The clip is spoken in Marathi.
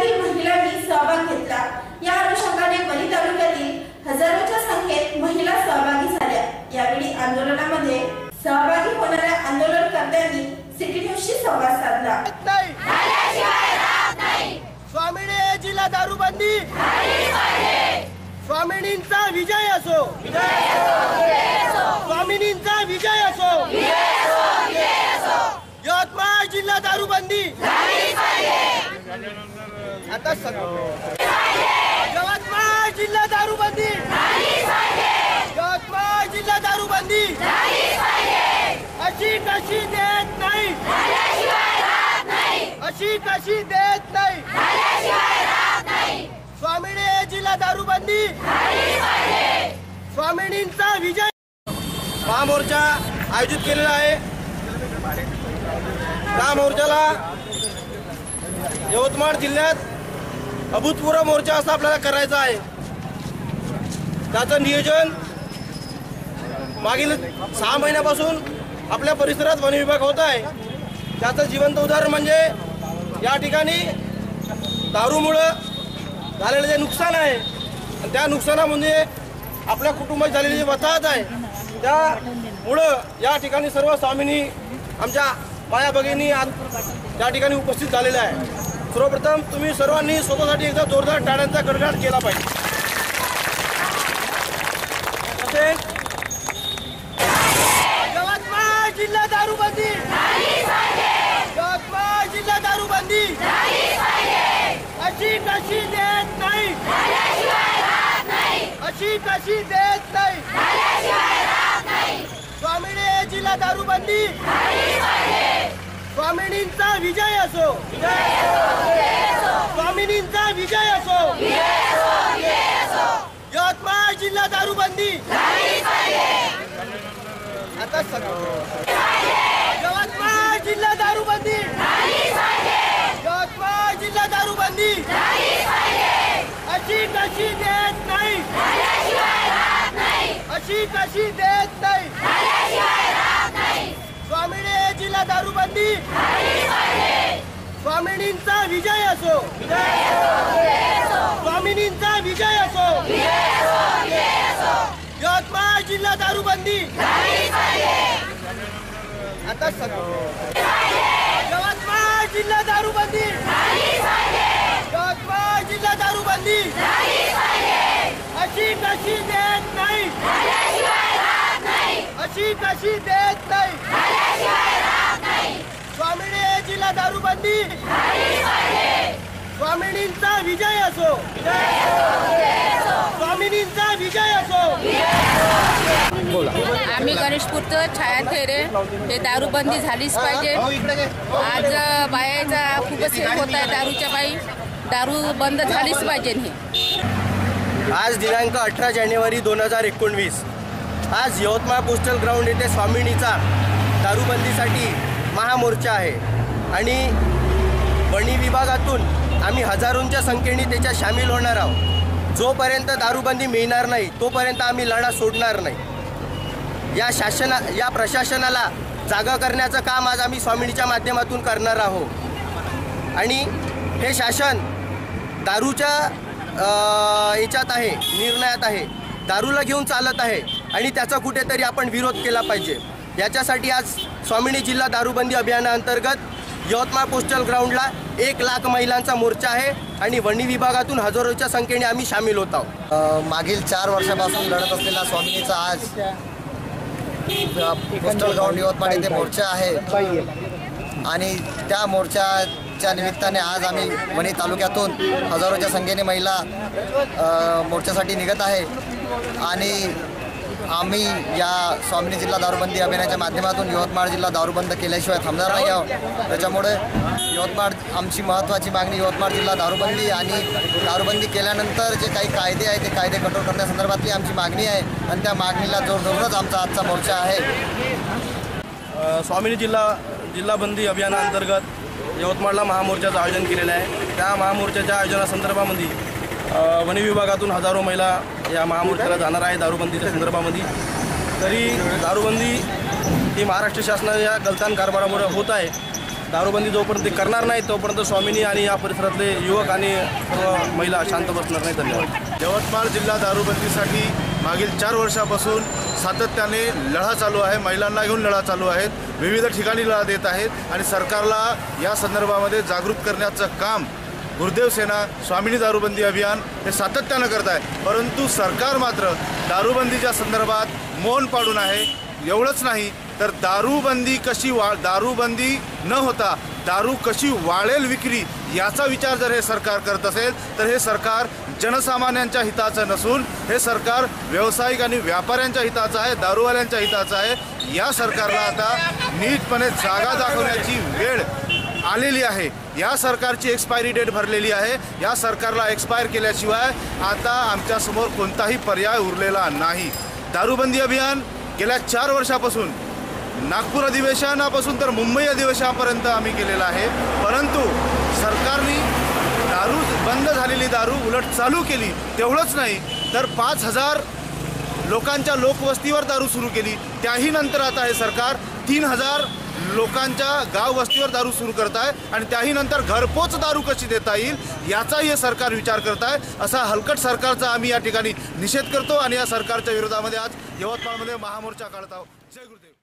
जिल्ह्यातील महिलांनी सहभाग घेतला. या अनुषंगाने वणी तालुक्यातील हजारोच्या संख्येत महिला सहभागी झाल्या. यावेळी आंदोलनामध्ये सहभागी होणाऱ्या आंदोलनकर्त्यांनी सिटी न्यूजशी संवाद साधला. दारूबंदी. स्वामिनींचा विजय असो. स्वामिनींचा विजय असो. यवतमाळ जिल्हा दारूबंदी. आता सग- यवतमाळ जिल्हा दारूबंदी! यवतमाळ जिल्हा दारूबंदी! अशी कशी देत नाही? अशी कशी देत नाही? स्वामिनी जिल्हा दारूबंदी! स्वामिनींचा विजय! महामोर्चा आयोजित केलेला आहे. महामोर्चाला यवतमाळ जिल्ह्यात अभूतपूर्व मोर्चा असा आपल्याला करायचा आहे. त्याचं नियोजन मागील सहा महिन्यापासून आपल्या परिसरात वन विभाग होत आहे. त्याचं जिवंत उदाहरण म्हणजे या ठिकाणी दारूमुळं झालेलं जे नुकसान आहे आणि त्या नुकसानामध्ये आपल्या कुटुंबात झालेली जी वताहत आहे त्यामुळं या ठिकाणी सर्व स्वामींनी आमच्या माया भगिनी आज त्या ठिकाणी उपस्थित झालेल्या आहे. सर्वप्रथम तुम्ही सर्वांनी स्वतःसाठी एकदा जोरदार टाळ्यांचा कडकडाट केला पाहिजे. तसेच यवतमाळ जिल्हा दारूबंदी. यवतमाळ जिल्हा दारूबंदी. अशी कशी देत नाही. अशी कशी देत नाही. स्वामिनी जिल्हा दारूबंदी. स्वामिनींचा विजय असो. स्वामिनींचा विजय असो. यवतमाळ जिल्हा दारूबंदी. आता यवतमाळ जिल्हा दारूबंदी. यवतमाळ जिल्हा दारूबंदी. अशी कशी देत नाही. अशी कशी देत नाही. स्वामिनी दारूबंदी स्वामिनींचा विजय असो. स्वामिनींचा विजय असो. यवतमाळ जिल्हा दारूबंदी. आता यवतमाळ जिल्हा दारूबंदी. यवतमाळ जिल्हा दारूबंदी. अशी कशी देत नाही. अशी कशी देत नाही स्वामिनी दारूबंदी स्वामिनींचा विजय असो. स्वामिनींचा विजय असो. आम्ही गणेशपूरचं छाया थेरे हे दारूबंदी झालीच पाहिजे. आज बायाचा खूपच हे होत आहे दारूच्या बाई. दारू बंद झालीच पाहिजे हे आज दिनांक अठरा जानेवारी दोन हजार एकोणवीस. आज यवतमाळ पोस्टल ग्राउंड येथे स्वामिनीचा दारूबंदीसाठी महामोर्चा आहे. आणि वणी विभागातून आम्ही हजारोंच्या संख्येने त्याच्यात सामील होणार आहोत. जोपर्यंत दारूबंदी मिळणार नाही तोपर्यंत आम्ही लढा सोडणार नाही. या शासना या प्रशासनाला जागा करण्याचं काम आज आम्ही स्वामिनीच्या माध्यमातून करणार आहोत. आणि हे शासन दारूच्या याच्यात आहे निर्णयात आहे. दारूला घेऊन चालत आहे आणि त्याचा कुठेतरी आपण विरोध केला पाहिजे. याच्यासाठी आज स्वामिनी जिल्हा दारूबंदी अभियानाअंतर्गत यवतमाळ पोस्टल ग्राउंडला एक लाख महिलांचा मोर्चा आहे आणि वणी विभागातून हजारोच्या संख्येने आम्ही सामील होत आहोत. मागील चार वर्षापासून लढत असलेला स्वामिनीचा आज पोस्टल ग्राउंड यवतमाळ येथे मोर्चा आहे. आणि त्या मोर्चाच्या निमित्ताने आज आम्ही वणी तालुक्यातून हजारोच्या संख्येने महिला मोर्चासाठी निघत आहे. आणि आम्ही या स्वामिनी जिल्हा दारूबंदी अभियानाच्या माध्यमातून यवतमाळ जिल्हा दारूबंद केल्याशिवाय थांबणार नाही आहोत. त्याच्यामुळे यवतमाळ आमची महत्त्वाची मागणी यवतमाळ जिल्हा दारूबंदी आणि दारूबंदी केल्यानंतर जे काही कायदे आहेत ते कायदे कठोर करण्यासंदर्भातली आमची मागणी आहे आणि त्या मागणीला जोर धरूनच आमचा आजचा मोर्चा आहे. स्वामिनी जिल्हा जिल्हाबंदी अभियानाअंतर्गत यवतमाळला महामोर्चाचं आयोजन केलेलं आहे. त्या महामोर्चाच्या आयोजनासंदर्भामध्ये वनविभागातून विभागातून हजारो महिला या महामोर्चाला जाणार आहे दारूबंदीच्या संदर्भामध्ये. तरी दारूबंदी ही महाराष्ट्र शासनाच्या गलतान कारभारामुळे होत आहे. दारूबंदी जोपर्यंत ते करणार नाही तोपर्यंत स्वामिनी आणि या परिसरातले युवक आणि सर्व महिला शांत बसणार नाही. धन्यवाद. यवतमाळ जिल्हा दारूबंदीसाठी मागील चार वर्षापासून सातत्याने लढा चालू आहे. महिलांना घेऊन लढा चालू आहेत. विविध ठिकाणी लढा देत आहेत. आणि सरकारला या संदर्भामध्ये जागरूक करण्याचं काम गुरुदेव सेना स्वामिनी दारूबंदी अभियान हे सातत्यानं करत आहे. परंतु सरकार मात्र दारूबंदीच्या संदर्भात मौन पाडून आहे. एवढंच नाही तर दारूबंदी कशी वा दारूबंदी न होता दारू कशी वाढेल विक्री याचा विचार जर हे सरकार करत असेल तर हे सरकार जनसामान्यांच्या हिताचं नसून हे सरकार व्यावसायिक आणि व्यापाऱ्यांच्या हिताचं आहे दारूवाल्यांच्या हिताचं आहे. या सरकारला आता नीटपणे जागा दाखवण्याची वेळ आलेली आहे. या सरकारची एक्सपायरी डेट भरलेली आहे. या सरकारला एक्सपायर केल्याशिवाय आता आमच्यासमोर कोणताही पर्याय उरलेला नाही. दारूबंदी अभियान गेल्या चार वर्षापासून नागपूर अधिवेशनापासून तर मुंबई अधिवेशनापर्यंत आम्ही केलेलं आहे. परंतु सरकारने दारू बंद झालेली दारू उलट चालू केली तेवढंच नाही. तर पाच हजार लोकांच्या लोकवस्तीवर दारू सुरू केली. त्याही नंतर आता हे सरकार तीन हजार लोकांच्या गाव वस्तीवर दारू सुरू करत आहे आणि त्याही नंतर घरपोच दारू कशी देता येईल याचाही हे सरकार विचार करत आहे असा हलकट सरकारचा आम्ही या ठिकाणी निषेध करतो आणि या सरकारच्या विरोधामध्ये आज यवतमाळमध्ये महामोर्चा काढत आहोत. जय गुरुदेव.